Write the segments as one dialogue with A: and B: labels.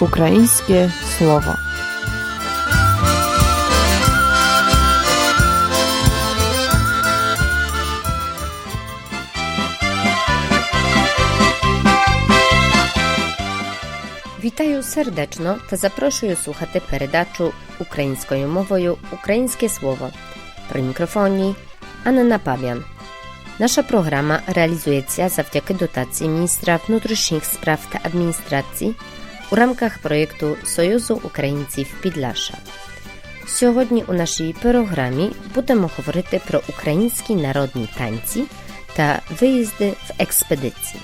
A: Українське слово.
B: Вітаю сердечно та запрошую слухати передачу українською мовою Українське слово при мікрофоні Анна Пав'ян. Наша програма реалізується завдяки дотації міністра внутрішніх справ та адміністрації у рамках проєкту Союзу українців Підлаша. Сьогодні у нашій програмі будемо говорити про українські народні танці та виїзди в експедиції.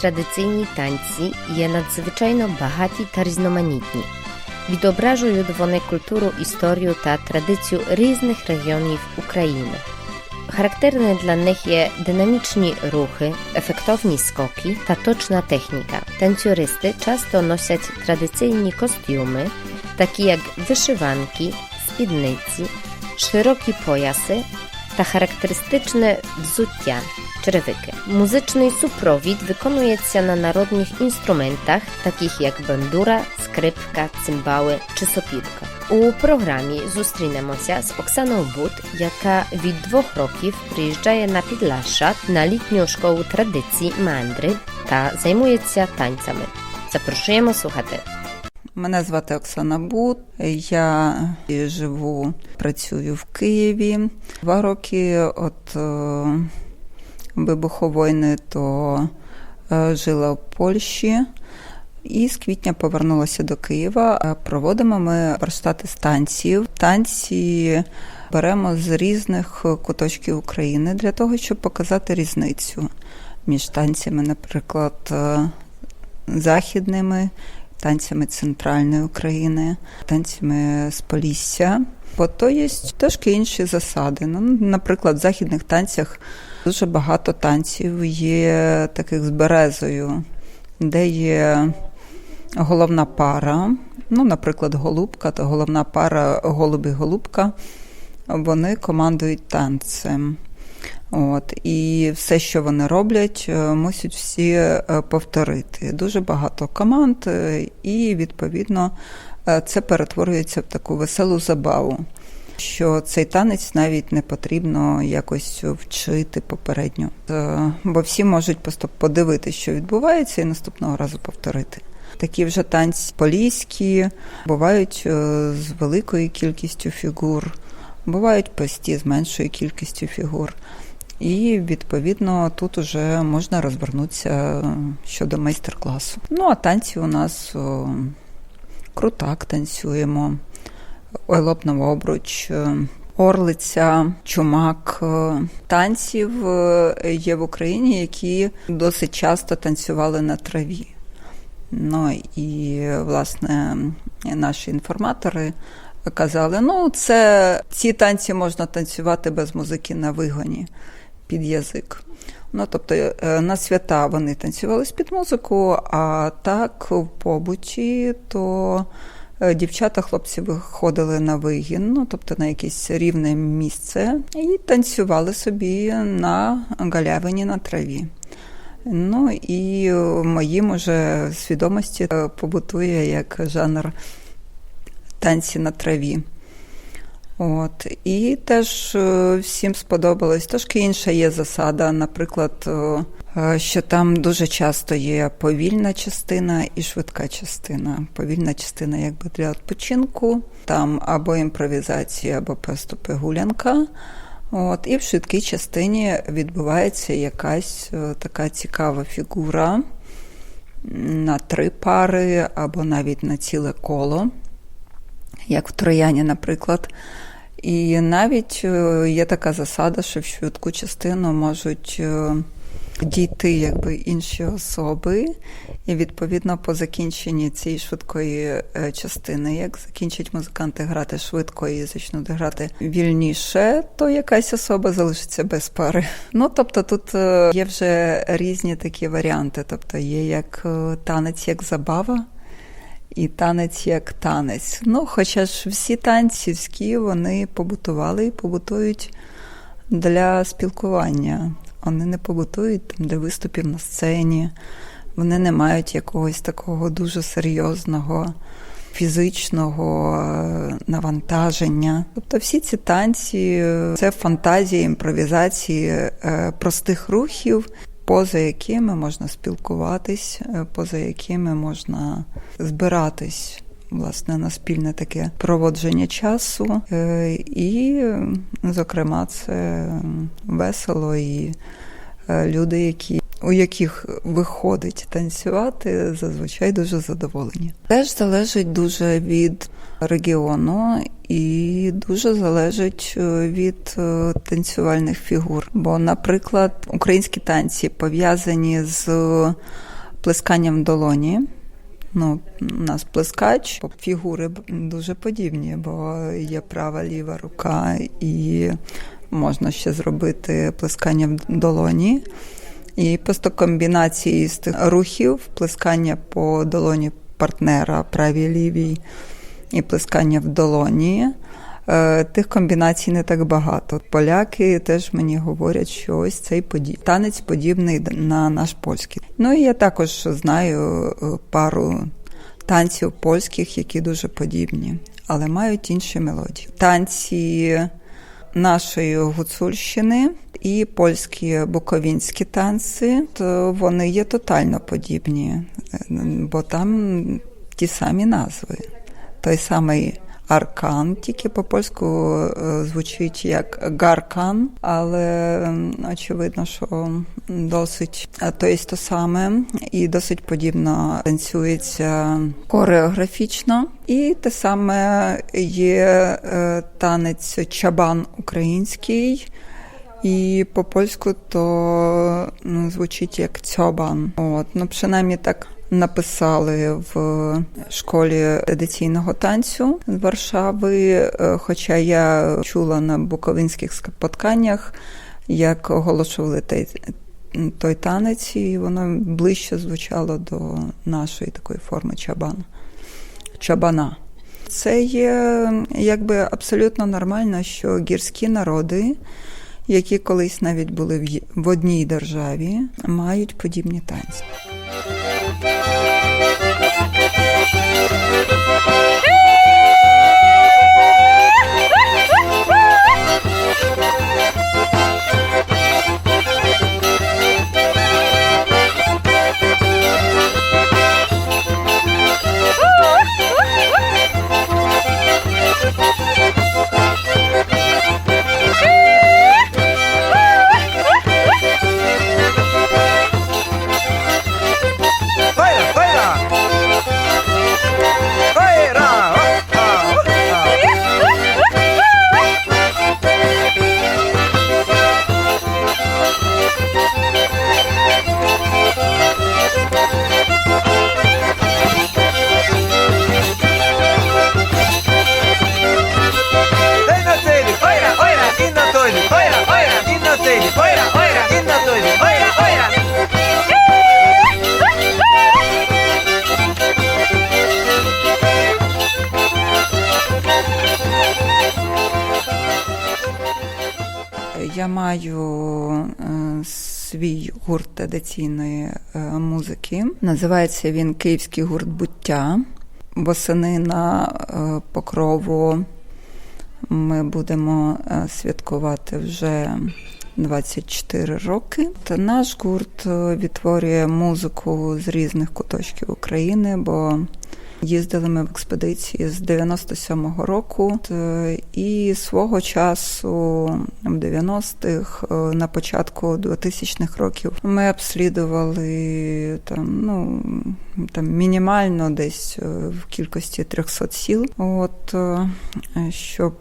B: Українські традиційні танці є надзвичайно багаті та різноманітні. Відображують вони культуру, історію та традицію різних регіонів України. Характерне для них є динамічні рухи, ефектовні скоки та точна техніка. Танцюристи часто носять традиційні костюми, такі як вишиванки, спідниці, широкі пояси та charakterystyczne wzucia Черевики. Музичний супровід виконується на народних інструментах, таких як бандура, скрипка, цимбали чи сопілка. У програмі зустрінемося з Оксаною Бут, яка від двох років приїжджає на Підлаша на літню школу традицій мандри та займається танцями. Запрошуємо слухати.
C: Мене звати Оксана Бут. Я живу, працюю в Києві. Два роки от вибуху війни то е, жила в Польщі. І з квітня повернулася до Києва. Е, Проводимо ми верстати з танців. Танці беремо з різних куточків України для того, щоб показати різницю між танцями, наприклад, е, західними, танцями центральної України, танцями з Полісся. Бо то є трошки інші засади. Ну, наприклад, в західних танцях дуже багато танців є таких з березою, де є головна пара. Ну, наприклад, голубка, то головна пара голуб і голубка. Вони командують танцем. От, і все, що вони роблять, е, мусять всі е, повторити. Дуже багато команд, е, і відповідно це перетворюється в таку веселу забаву. Що цей танець навіть не потрібно якось вчити попередньо, Е, бо всі можуть просто подивитися, що відбувається, і наступного разу повторити. Такі вже танці поліські, бувають е, з великою кількістю фігур, бувають прості з меншою кількістю фігур. І відповідно тут уже можна розвернутися е, щодо майстер-класу. Ну а танці у нас крутак танцюємо, ойлопнова обруч, е, орлиця, чумак. Е, Танців е, є в Україні, які досить часто танцювали на траві. Ну і власне наші інформатори казали: ну, це ці танці можна танцювати без музики на вигоні під язик. Ну, тобто на свята вони танцювали під музику, а так в побуті, то дівчата, хлопці виходили на вигін, ну тобто на якесь рівне місце, і танцювали собі на галявині на траві. Ну і в моїм уже свідомості е, побутує як жанр танці на траві. От. І теж е, всім сподобалось. Трошки інша є засада, наприклад, е, що там дуже часто є повільна частина і швидка частина. Повільна частина якби для відпочинку, там або імпровізація, або просто пигулянка. От, і в швидкій частині відбувається якась е, така цікава фігура на три пари або навіть на ціле коло, як в Трояні, наприклад. І навіть е, є така засада, що в швидку частину можуть е, дійти якби інші особи, і відповідно по закінченні цієї швидкої е, частини, як закінчать музиканти грати швидко і почнуть грати вільніше, то якась особа залишиться без пари. Ну тобто тут є вже різні такі варіанти. Тобто є як танець, як забава. І танець як танець. Ну, хоча ж всі танцівські вони побутували і побутують для спілкування. Вони не побутують там для виступів на сцені, вони не мають якогось такого дуже серйозного фізичного е, навантаження. Тобто всі ці танці е, це фантазія, імпровізації е, простих рухів, поза якими можна спілкуватись, е, поза якими можна збиратись. Власне, на спільне таке проводження часу, Е, і, зокрема, це весело і е, люди, які, у яких виходить танцювати, зазвичай дуже задоволені. Теж залежить дуже від регіону і дуже залежить е, від е, танцювальних фігур. Бо, наприклад, українські танці пов'язані з плесканням в долоні. Ну, у нас плескач, фігури дуже подібні, бо є права ліва рука, і можна ще зробити плескання в долоні. І просто комбінації з тих рухів, плескання по долоні партнера, правій лівій, і плескання в долоні. Е, Тих комбінацій не так багато. Поляки теж мені говорять, що ось цей поді... танець подібний на наш польський. Ну і я також знаю е, пару танців польських, які дуже подібні, але мають інші мелодії. Танці нашої гуцульщини і польські буковінські танці, то вони є тотально подібні, е, бо там ті самі назви. Той самий аркан, тільки по-польську е, звучить як гаркан, але очевидно, що досить то є то саме і досить подібно танцюється хореографічно. І те саме є е, танець чабан український. І по польську то ну, звучить як цьобан. От, ну, принаймні так написали в школі традиційного танцю Варшави. Е, Хоча я чула на буковинських спотканнях, як оголошували той, той танець, і воно ближче звучало до нашої такої форми чабан. чабана. Це є якби абсолютно нормально, що гірські народи, які колись навіть були в одній державі, мають подібні танці.
D: Thank you.
C: Я маю е, свій гурт традиційної е, музики. Називається він Київський гурт буття. Восени на е, покрову ми будемо е, святкувати вже 24 роки. Та наш гурт відтворює музику з різних куточків України, бо їздили ми в експедиції з 97-го року Е, і свого часу в 90-х, е, на початку 2000-х років ми обслідували там, ну, там мінімально десь е, в кількості 300 сіл. От щоб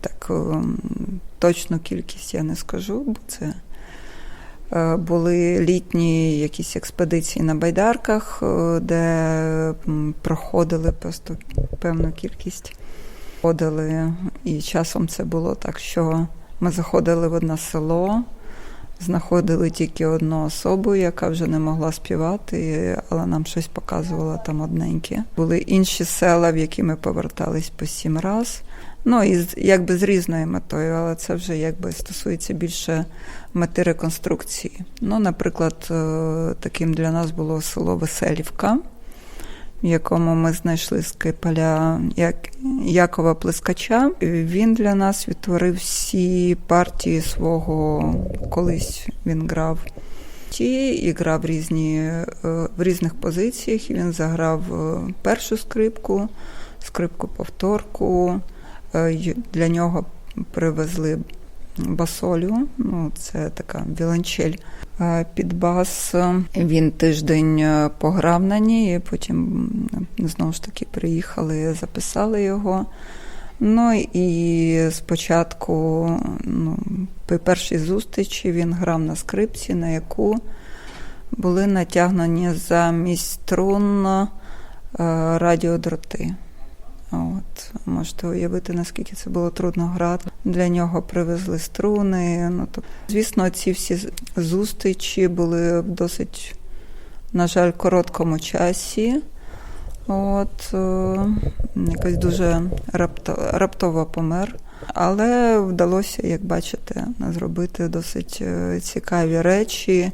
C: так точну кількість я не скажу, бо це були літні якісь експедиції на байдарках, е, де проходили просто певну кількість. Ходили, і часом це було так, що ми заходили в одне село, знаходили тільки одну особу, яка вже не могла співати, але нам щось показувала там одненьке. Були інші села, в які ми повертались по сім раз. Ну і з- якби з різною метою, але це вже якби стосується більше мети реконструкції. Ну, наприклад, е, таким для нас було село Веселівка, в якому ми знайшли скрипаля Як... Якова Плескача. Він для нас відтворив всі партії свого колись він грав. І грав різні, е, в різних позиціях. Він заграв е, першу скрипку, скрипку повторку. Е, Для нього привезли басолю. Ну, це така віолончель е, під бас. Він тиждень е, пограв на ній, потім знову ж таки приїхали, записали його. Ну і спочатку, ну, при першій зустрічі він грав на скрипці, на яку були натягнені замість струн е, радіодроти. От, можете уявити, наскільки це було трудно грати. Для нього привезли струни. Ну, то, звісно, ці всі зустрічі були в досить, на жаль, короткому часі. От, е, якось дуже рапто, раптово помер. Але вдалося, як бачите, зробити досить е, цікаві речі.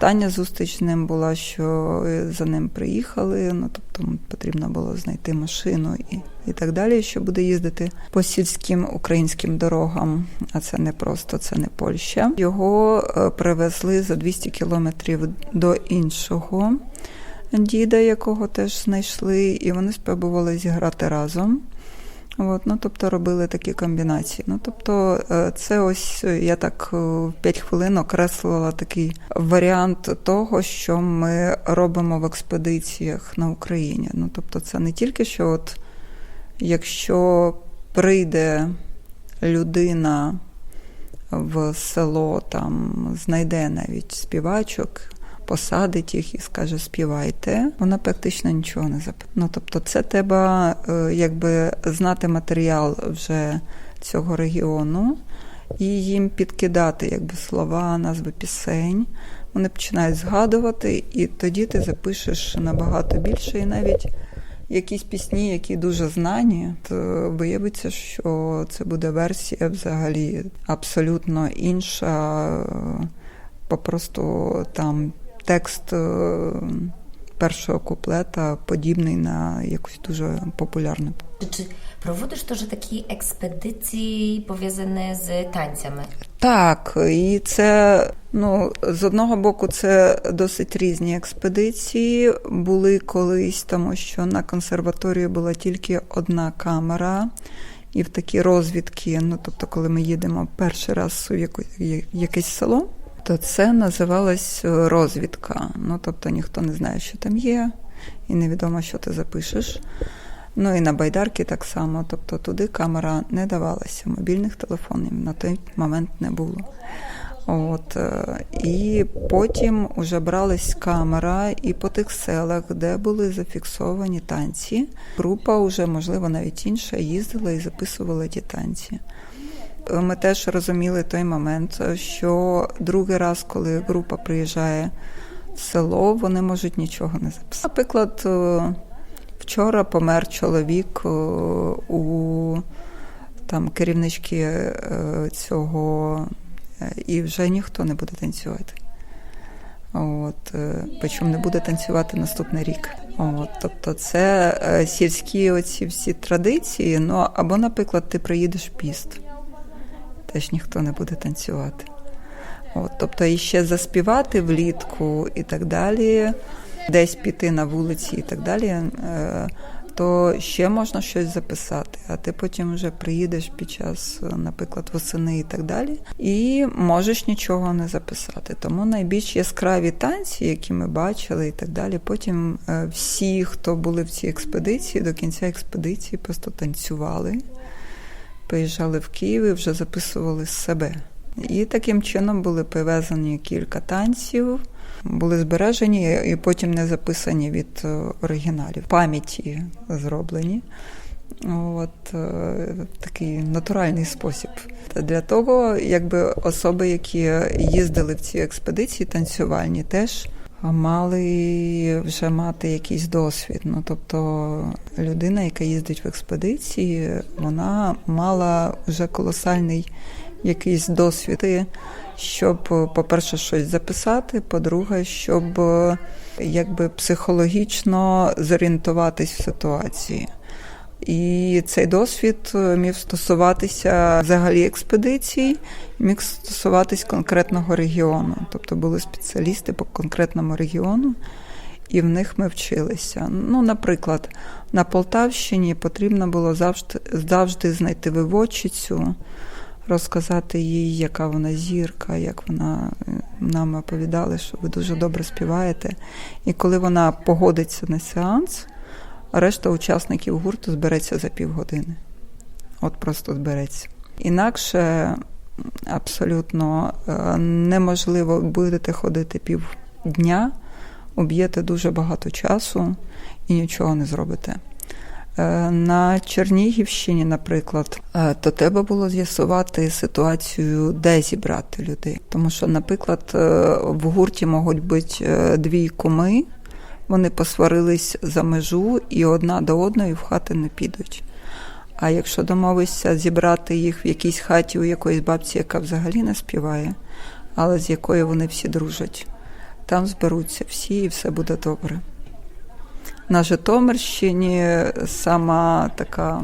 C: Остання зустріч з ним була, що за ним приїхали. Ну тобто потрібно було знайти машину і, і так далі, що буде їздити по сільським українським дорогам. А це не просто, це не Польща. Його е, привезли за 200 кілометрів до іншого діда, якого теж знайшли, і вони спробували зіграти разом. От, ну, тобто робили такі комбінації. Ну, тобто, е, це ось е, я так е, в 5 хвилин окреслила такий варіант того, що ми робимо в експедиціях на Україні. Ну, тобто, це не тільки що, от, якщо прийде людина в село, там знайде навіть співачок, посадить їх і скаже співайте, вона практично нічого не запитає. Ну тобто, це треба е, якби знати матеріал вже цього регіону і їм підкидати якби слова, назви пісень. Вони починають згадувати, і тоді ти запишеш набагато більше, і навіть якісь пісні, які дуже знані, то виявиться, що це буде версія взагалі абсолютно інша. е, Попросту там текст е, першого куплета подібний на якусь дуже популярну.
E: Czy проводиш теж такі експедиції пов'язані з танцями?
C: Так, і це ну з одного боку, це досить різні експедиції. Були колись, тому що на консерваторії була тільки одна камера. І в такі розвідки, ну тобто, коли ми їдемо перший раз у яку, якесь село, то це називалось е, розвідка. Ну тобто ніхто не знає, що там є, і невідомо, що ти запишеш. Ну і на байдарки так само. Тобто туди камера не давалася, мобільних телефонів на той момент не було. От, е, і потім вже бралась камера, і по тих селах, де були зафіксовані танці, група вже, можливо, навіть інша, їздила і записувала ті танці. Е, Ми теж розуміли той момент, що другий раз, коли група приїжджає в село, вони можуть нічого не записати. Наприклад, е, вчора помер чоловік е, у там керівнички е, цього, е, і вже ніхто не буде танцювати. От, е, причому не буде танцювати наступний рік. От, тобто це е, сільські оці всі традиції. Ну або, наприклад, ти приїдеш в піст, теж ніхто не буде танцювати. От, тобто і ще заспівати влітку і так далі, десь піти на вулиці і так далі, е, то ще можна щось записати. А ти потім вже приїдеш під час, е, наприклад, восени і так далі, і можеш нічого не записати. Тому найбільш яскраві танці, які ми бачили, і так далі. Потім е, всі, хто були в цій експедиції, до кінця експедиції просто танцювали приїжджали в Київ і вже записували з себе. І таким чином були привезені кілька танців, були збережені і потім не записані від е, оригіналів. Пам'яті зроблені. От е, такий натуральний спосіб. Для того, якби особи, які їздили в ці експедиції танцювальні, теж мали вже мати якийсь досвід. Ну тобто людина, яка їздить в експедиції, вона мала вже колосальний якийсь досвід, щоб, по-перше, щось записати, по-друге, щоб якби психологічно зорієнтуватись в ситуації. І цей досвід е, міг стосуватися взагалі експедицій, міг стосуватись конкретного регіону. Тобто були спеціалісти по конкретному регіону, і в них ми вчилися. Ну, наприклад, на Полтавщині потрібно було завжди, завжди знайти виводчицю, розказати їй, яка вона зірка, як вона е, нам оповідали, що ви дуже добре співаєте. І коли вона погодиться на сеанс, решта учасників гурту збереться за півгодини. От просто збереться. Інакше абсолютно е, неможливо будете ходити півдня, уб'єте дуже багато часу і нічого не зробите. Е, На Чернігівщині, наприклад, е, то треба було з'ясувати ситуацію, де зібрати людей. Тому що, наприклад, в гурті можуть бути дві куми, вони посварились за межу і одна до одної в хати не підуть. А якщо домовишся зібрати їх в якійсь хаті у якоїсь бабці, яка взагалі не співає, але з якою вони всі дружать, там зберуться всі і все буде добре. На Житомирщині сама така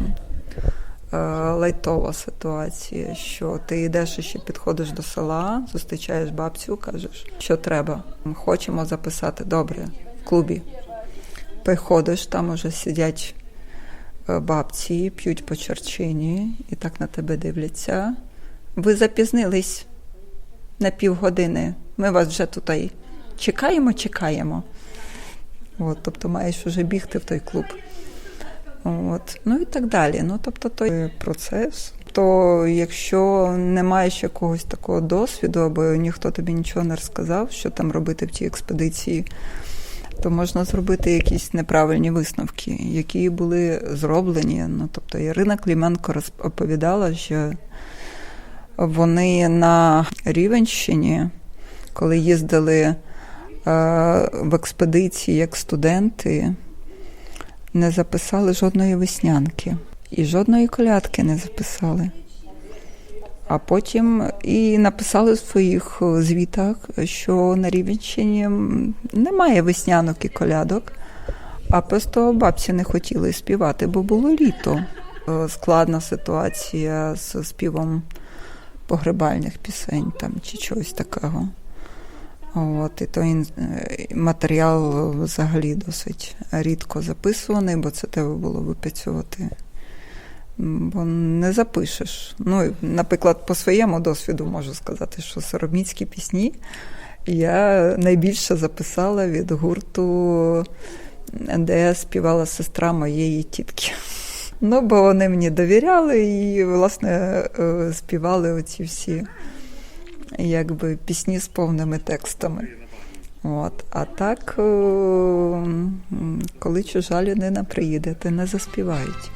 C: е, лайтова ситуація, що ти йдеш і ще підходиш до села, зустрічаєш бабцю, кажеш, що треба. Хочемо записати добре клубі. приходиш, там уже сидять е, бабці, п'ють по черчині і так на тебе дивляться. Ви запізнились на півгодини. Ми вас вже тут чекаємо, чекаємо. От, тобто маєш вже бігти в той клуб. От. Ну і так далі. Ну, тобто той процес. То якщо не маєш якогось такого досвіду, або ніхто тобі нічого не розказав, що там робити в тій експедиції, то можна зробити якісь неправильні висновки, які були зроблені. Ну, тобто Ірина Кліменко розповідала, що вони на Рівенщині, коли їздили е, в експедиції як студенти, не записали жодної веснянки і жодної колядки не записали. А потім і написали в своїх звітах, що на Рівенщині немає веснянок і колядок, а просто бабці не хотіли співати, бо було літо. Е, Складна ситуація з співом погребальних пісень там, чи чогось такого. От, і той е, матеріал взагалі досить рідко записуваний, бо це треба було випрацьовувати. Бо не запишеш. Ну, наприклад, по своєму досвіду можу сказати, що сороміцькі пісні я найбільше записала від гурту, де співала сестра моєї тітки. Ну, бо вони мені довіряли і, власне, е, співали оці всі якби пісні з повними текстами. От. А так, е, коли чужа людина приїде, то не заспівають.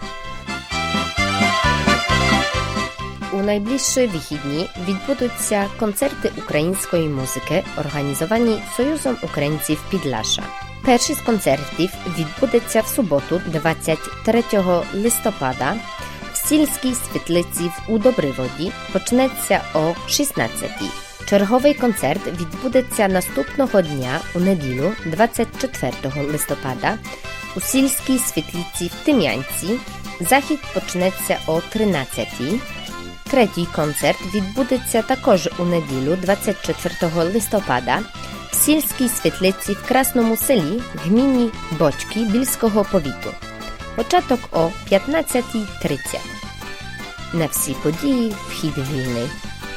F: У найближчі вихідні відбудуться концерти української музики, організовані Союзом українців Підлаша. Перший з концертів відбудеться в суботу, 23 листопада, в сільській світлиці у Добриводі. Почнеться о 16. Черговий концерт відбудеться наступного дня у неділю, 24 листопада, у сільській світлиці в Тим'янці. Захід почнеться о 13. Третій концерт відбудеться також у неділю, 24 листопада, в сільській світлиці в Красному селі гміні Бочки Більського повіту. Початок о 15.30. На всі події вхід вільний.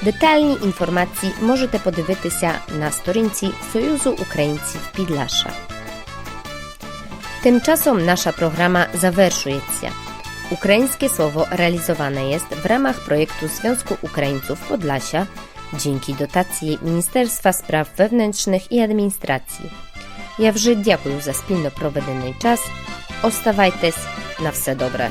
F: Детальні інформації можете подивитися на сторінці Союзу українців Підлаша. Tymczasem nasza programa zawerszujecie. Ukraińskie słowo realizowane jest w ramach projektu Związku Ukraińców Podlasia dzięki dotacji Ministerstwa Spraw Wewnętrznych i Administracji. Ja вже дякую за спільно проведений час. Оставайтесь на все добре.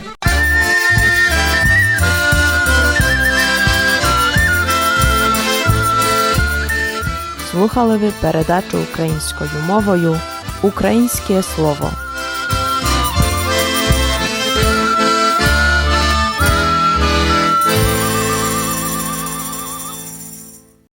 A: Слухали ви передачу українською мовою Українське слово.